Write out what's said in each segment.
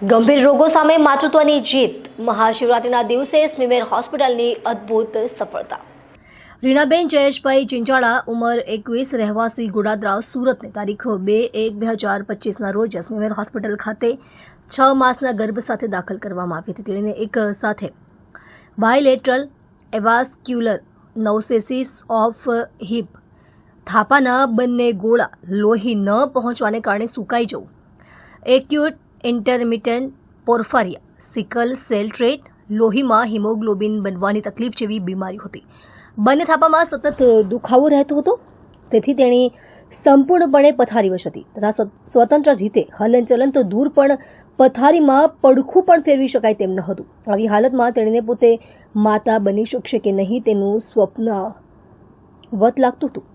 ગંભીર રોગો સામે માતૃત્વની જીત. મહાશિવરાત્રિના દિવસે સ્મીમેર હોસ્પિટલની અદ્ભુત સફળતા. રીણાબેન જયેશભાઈ ચિંચાળા ઉંમર એકવીસ, રહેવાસી ગોડાદરા સુરતને તારીખ બે એક બે હજાર પચીસના રોજ સ્મીમેર હોસ્પિટલ ખાતે છ માસના ગર્ભ સાથે દાખલ કરવામાં આવી હતી. તેણીને એક સાથે bilateral avascular necrosis of hip થાપાના બંને ગોળા લોહી ન પહોંચવાને કારણે સુકાઈ જવું. Acute intermittent porphyria, sickle cell trait, લોહીમાં હિમોગ્લોબિન બનવાની તકલીફ જેવી બીમારી હતી. બંને થાપામાં સતત દુખાવો રહેતો હતો. તેથી તેણી સંપૂર્ણપણે પથારીવશ હતી તથા સ્વતંત્ર રીતે હલનચલન તો દૂર પણ પથારીમાં પડખું પણ ફેરવી શકાય તેમ ન હતું. આવી હાલતમાં તેણીને પોતે માતા બની શકશે કે નહીં તેનું સ્વપ્ન વત લાગતું હતું.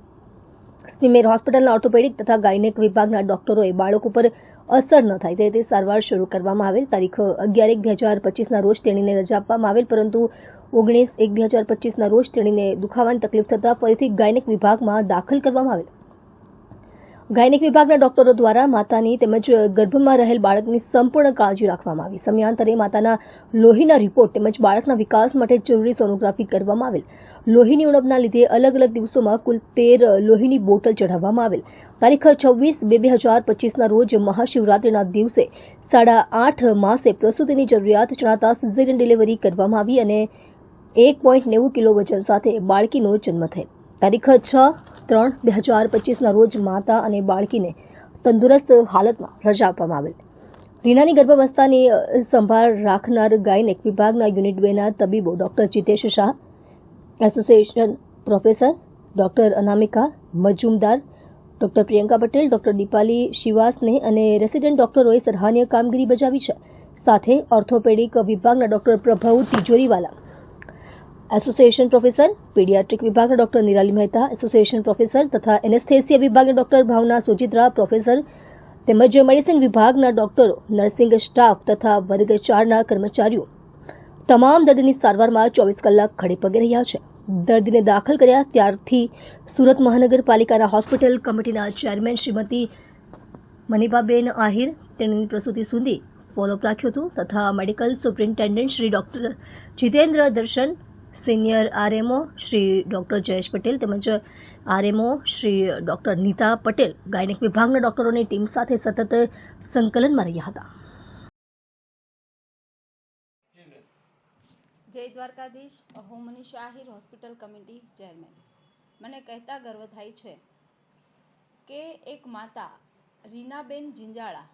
સ્મીમેર હોસ્પિટલના ઓર્થોપેડિક તથા ગાયનેક વિભાગના ડોક્ટરોએ બાળક ઉપર અસર ન થાય તે રીતે સારવાર શરૂ કરવામાં આવેલ. તારીખ અગિયાર એક બે હજાર પચીસના રોજ તેણીને રજા આપવામાં આવેલ, પરંતુ ઓગણીસ એક બે હજાર પચીસના રોજ તેણીને દુખાવાની તકલીફ થતાં ફરીથી ગાયનેક વિભાગમાં દાખલ કરવામાં આવેલ. ગાયનેક વિભાગના ડોક્ટરો દ્વારા માતાની તેમજ ગર્ભમાં રહેલ બાળકની સંપૂર્ણ કાળજી રાખવામાં આવી. સમયાંતરે માતાના લોહીના રિપોર્ટ તેમજ બાળકના વિકાસ માટે જરૂરી સોનોગ્રાફી કરવામાં આવેલ. લોહીની ઉણપના લીધે અલગ અલગ દિવસોમાં કુલ તેર લોહીની બોટલ ચઢાવવામાં આવેલ. તારીખ છવ્વીસ બે બે હજાર પચીસના રોજ મહાશિવરાત્રિના દિવસે સાડા આઠ માસે પ્રસૂતિની જરૂરિયાત જણાતા સિઝેરિયન ડિલિવરી કરવામાં આવી અને એક પોઈન્ટ નેવું કિલો વજન સાથે બાળકીનો જન્મ થયેલ. તારીખ છ ત્રણ, બે હજાર પચીસના રોજ માતા અને બાળકીને તંદુરસ્ત હાલતમાં રજા આપવામાં આવેલ. રીનાની ગર્ભાવસ્થાની સંભાળ રાખનાર ગાયનેક વિભાગના યુનિટ બેના તબીબો doctor Jitesh Shah, association professor doctor Anamika Majumdar, doctor Priyanka Patel, doctor Deepali Shivasane અને રેસિડેન્ટ ડોક્ટરોએ સરાહનીય કામગીરી બજાવી છે. સાથે ઓર્થોપેડિક વિભાગના doctor Prabhav Tijoriwala association professor paediatric વિભાગના doctor Nirali Mehta association professor તથા એનેસ્થેસિયા વિભાગના ડોક્ટર ભાવના સોજિત્રા પ્રોફેસર તેમજ મેડિસિન વિભાગના ડોક્ટરો નર્સિંગ સ્ટાફ તથા વર્ગ ચારના કર્મચારીઓ તમામ દર્દીની સારવારમાં ચોવીસ કલાક ખડે પગે રહ્યા છે. દર્દીને દાખલ કર્યા ત્યારથી સુરત મહાનગરપાલિકાના હોસ્પિટલ કમિટીના ચેરમેન શ્રીમતી મનીબાબેન આહિર તેણીની પ્રસૂતિ સુધી ફોલોઅપ રાખ્યું હતું તથા medical superintendent Shri doctor Jitendra Darshan senior RMO Shri doctor Jayesh Patel તેમજ RMO Shri doctor Nita Patel gynaec વિભાગના ડૉક્ટરોની ટીમ સાથે સતત સંકલનમાં રહ્યા હતા. જય દ્વારકાધીશ. હું Manish Ahir, hospital committee chairman. મને કહેતા ગર્વ થાય છે કે એક માતા, રીનાબેન જિંજાળા,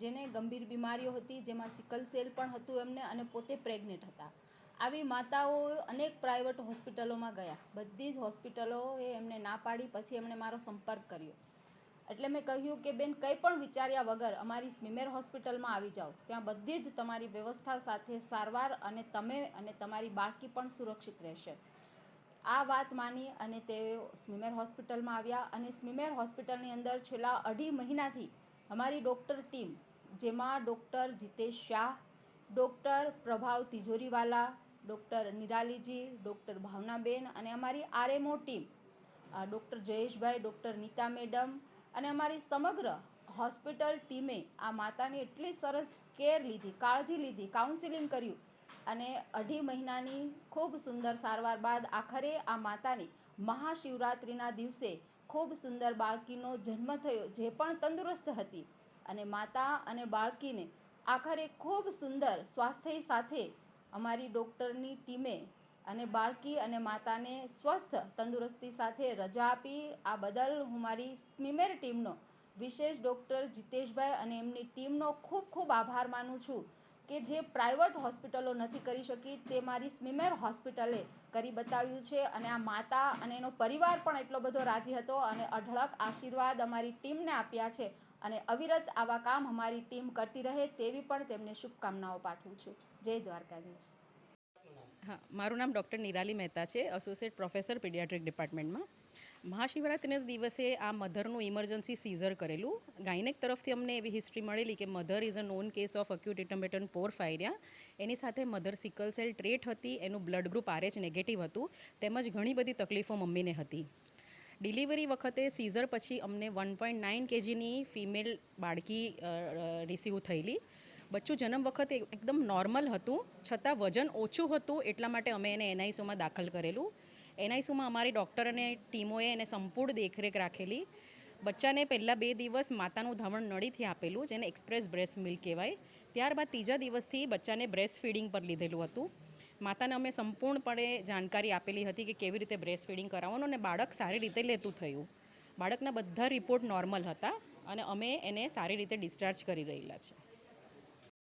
જેને ગંભીર બીમારીઓ હતી, જેમાં સિકલ સેલ પણ હતું એમને અને પોતે પ્રેગ્નેન્ટ હતા. આવી માતાઓ અનેક પ્રાઇવેટ હોસ્પિટલોમાં ગયા. બધી જ હોસ્પિટલોએ એમને ના પાડી, પછી એમણે મારો સંપર્ક કર્યો. એટલે મેં કહ્યું કે, બેન, કંઈ પણ વિચાર્યા વગર અમારી સ્મીમેર હોસ્પિટલમાં આવી જાઓ. ત્યાં બધી જ તમારી વ્યવસ્થા સાથે સારવાર અને તમે અને તમારી બાળકી પણ સુરક્ષિત રહેશે. આ વાત માની અને તેઓ સ્મીમેર હોસ્પિટલમાં આવ્યા અને સ્મીમેર હોસ્પિટલની અંદર છેલ્લા અઢી મહિનાથી અમારી ડૉક્ટર ટીમ, જેમાં doctor Jitesh Shah, doctor Prabhav Tijoriwala doctor નિરાલીજી, doctor ભાવનાબેન અને અમારી આરએમઓ ટીમ ડૉક્ટર જયેશભાઈ, ડૉક્ટર નીતા મેડમ અને અમારી સમગ્ર હોસ્પિટલ ટીમે આ માતાની એટલી સરસ કેર લીધી, કાળજી લીધી કાઉન્સિલિંગ કર્યું અને અઢી મહિનાની ખૂબ સુંદર સારવાર બાદ આખરે આ માતાની મહાશિવરાત્રિના દિવસે ખૂબ સુંદર બાળકીનો જન્મ થયો, જે પણ તંદુરસ્ત હતી. અને માતા અને બાળકીને આખરે ખૂબ સુંદર સ્વાસ્થ્ય સાથે અમારી ડૉક્ટરની ટીમે અને બાળકી અને માતાને સ્વસ્થ તંદુરસ્તી સાથે રજા આપી. આ બદલ હું મારી સ્મીમેર ટીમનો વિશેષ ડૉક્ટર જીતેશભાઈ અને એમની ટીમનો ખૂબ ખૂબ આભાર માનું છું કે જે પ્રાઇવેટ હોસ્પિટલો નથી કરી શકી તે મારી સ્મીમેર હોસ્પિટલે કરી બતાવ્યું છે. અને આ માતા અને એનો પરિવાર પણ એટલો બધો રાજી હતો અને અઢળક આશીર્વાદ અમારી ટીમને આપ્યા છે. અને અવિરત આવા કામ અમારી ટીમ કરતી રહે તેવી પણ તેમને શુભકામનાઓ પાઠવું છું. જય દ્વારકાધીશ. હા, મારું નામ ડૉક્ટર નિરાલી મહેતા છે એસોસિએટ પ્રોફેસર પીડિયાટ્રિક ડિપાર્ટમેન્ટમાં મહાશિવરાત્રિના દિવસે આ મધરનું ઇમરજન્સી સીઝર કરેલું. ગાયનેક તરફથી અમને એવી હિસ્ટ્રી મળેલી કે mother is a known case of acute intermittent porphyria એની સાથે મધર સિકલ સેલ ટ્રેટ હતી, એનું બ્લડ ગ્રુપ આરએચ નેગેટિવ હતું, તેમજ ઘણી બધી તકલીફો મમ્મીને હતી. ડિલિવરી વખતે સીઝર પછી અમને વન પોઈન્ટ નાઇન કેજીની ફિમેલ બાળકી રિસીવ થયેલી. બચ્ચું જન્મ વખતે એકદમ નોર્મલ હતું, છતાં વજન ઓછું હતું એટલા માટે અમે એને એનઆઈસીયુમાં દાખલ કરેલું. એનઆઈસીયુમાં અમારી ડૉક્ટર અને ટીમોએ એને સંપૂર્ણ દેખરેખ રાખેલી. બચ્ચાને પહેલાં બે દિવસ માતાનું ધાવણ નળીથી આપેલું, જેને એક્સપ્રેસ બ્રેસ્ટ મિલ્ક કહેવાય. ત્યારબાદ ત્રીજા દિવસથી બચ્ચાને બ્રેસ્ટ ફીડિંગ પર લીધેલું હતું. માતાને અમે સંપૂર્ણપણે જાણકારી આપેલી હતી કે કેવી રીતે બ્રેસ્ટ ફીડિંગ કરાવવાનું અને બાળક સારી રીતે લેતું થયું. બાળકના બધા રિપોર્ટ નોર્મલ હતા અને અમે એને સારી રીતે ડિસ્ચાર્જ કરી રહેલા છે